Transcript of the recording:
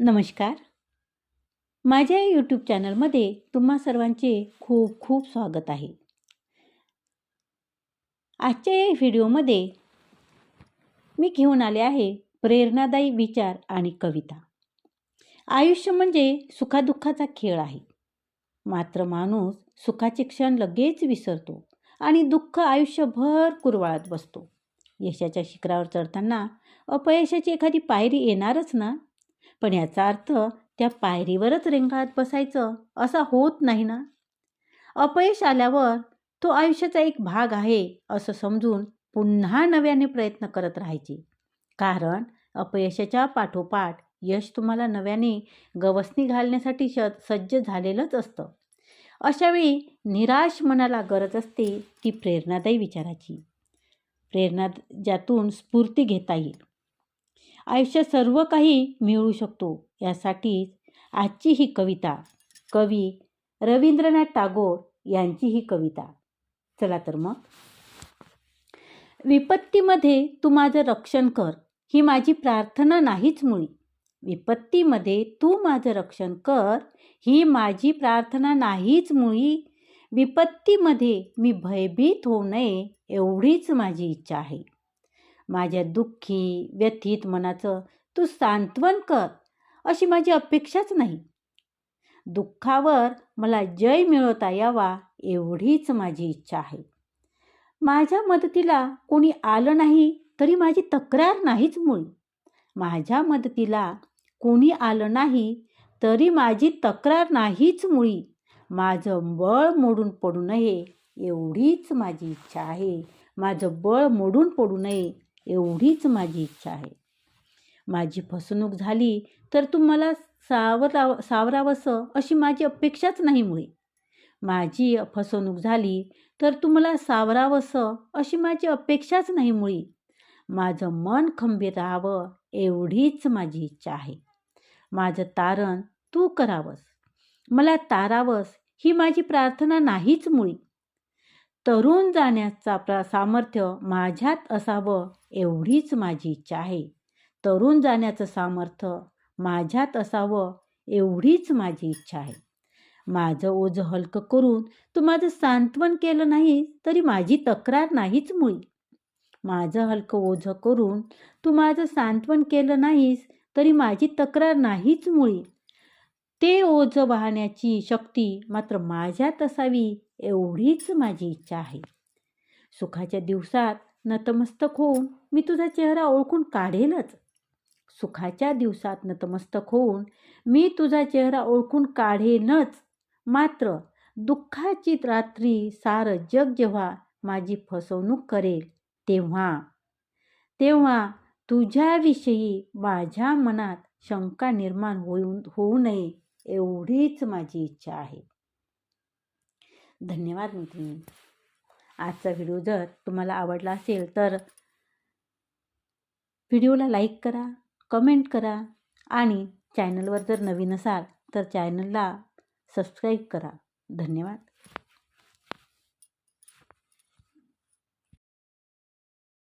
नमस्कार. माझ्या यूट्यूब चॅनलमध्ये तुम्हा सर्वांचे खूप खूप स्वागत आहे. आजच्या या व्हिडिओमध्ये मी घेऊन आले आहे प्रेरणादायी विचार आणि कविता. आयुष्य म्हणजे सुखादुःखाचा खेळ आहे. मात्र माणूस सुखाचे क्षण लगेच विसरतो आणि दुःख आयुष्यभर कुरवाळत बसतो. यशाच्या शिखरावर चढताना अपयशाची एखादी पायरी येणारच ना? पण याचा अर्थ त्या पायरीवरच रेंगाळत बसायचं असा होत नाही ना? अपयश आल्यावर तो आयुष्याचा एक भाग आहे असं समजून पुन्हा नव्याने प्रयत्न करत राहायचे. कारण अपयशाच्या पाठोपाठ यश तुम्हाला नव्याने गवसणी घालण्यासाठी श सज्ज झालेलंच असतं. अशावेळी निराश मनाला गरज असते ती प्रेरणादायी विचाराची. प्रेरणा ज्यातून स्फूर्ती घेता येईल. आयुष्यात सर्व काही मिळू शकतो. यासाठीच आजची ही कविता कवी रवींद्रनाथ टागोर यांची ही कविता. चला तर मग. विपत्तीमध्ये तू माझं रक्षण कर ही माझी प्रार्थना नाहीच मुळी. विपत्तीमध्ये तू माझं रक्षण कर ही माझी प्रार्थना नाहीच मुळी. विपत्तीमध्ये मी भयभीत होऊ नये एवढीच माझी इच्छा आहे. माझ्या दुःखी व्यथित मनाचं तू सांत्वन कर अशी माझी अपेक्षाच नाही. दुःखावर मला जय मिळवता यावा एवढीच माझी इच्छा आहे. माझ्या मदतीला कोणी आलं नाही तरी माझी तक्रार नाहीच मुळी. माझ्या मदतीला कोणी आलं नाही तरी माझी तक्रार नाहीच मुळी. माझं बळ मोडून पडू नये एवढीच माझी इच्छा आहे. माझं बळ मोडून पडू नये एवढीच माझी इच्छा आहे. माझी फसवणूक झाली तर तू मला सावराव सावरावंसं अशी माझी अपेक्षाच नाही मुळे. माझी फसवणूक झाली तर तू मला सावरावंसं अशी माझी अपेक्षाच नाही मुळी. माझं मन खंबीर राहावं एवढीच माझी इच्छा आहे. माझं तारण तू करावंस. मला तारावंस ही माझी प्रार्थना नाहीच मुळी. तरुण जाण्याचा प्रा सामर्थ्य माझ्यात असावं एवढीच माझी इच्छा आहे. तरुण जाण्याचं सामर्थ्य माझ्यात असावं एवढीच माझी इच्छा आहे. माझं ओझं हलकं करून तू माझं सांत्वन केलं नाही तरी माझी तक्रार नाहीच मुळी. माझं हलकं ओझं करून तू माझं सांत्वन केलं नाहीस तरी माझी तक्रार नाहीच मुळी. ते ओझं वाहण्याची शक्ती मात्र माझ्यात असावी एवढीच माझी इच्छा आहे. सुखाच्या दिवसात नतमस्तक होऊन मी तुझा चेहरा ओळखून काढेलच. सुखाच्या दिवसात नतमस्तक होऊन मी तुझा चेहरा ओळखून काढेनच. मात्र दुःखाची रात्री सारं जग जेव्हा माझी फसवणूक करेल तेव्हा तेव्हा तुझ्याविषयी माझ्या मनात शंका निर्माण होऊ होऊ नये. एवढीच माझी इच्छा आहे. धन्यवाद मित्रांनी आजचा व्हिडिओ जर तुम्हाला आवडला असेल तर व्हिडिओला लाईक करा कमेंट करा आणि चॅनलवर जर नवीन असाल तर चॅनलला सबस्क्राईब करा. धन्यवाद.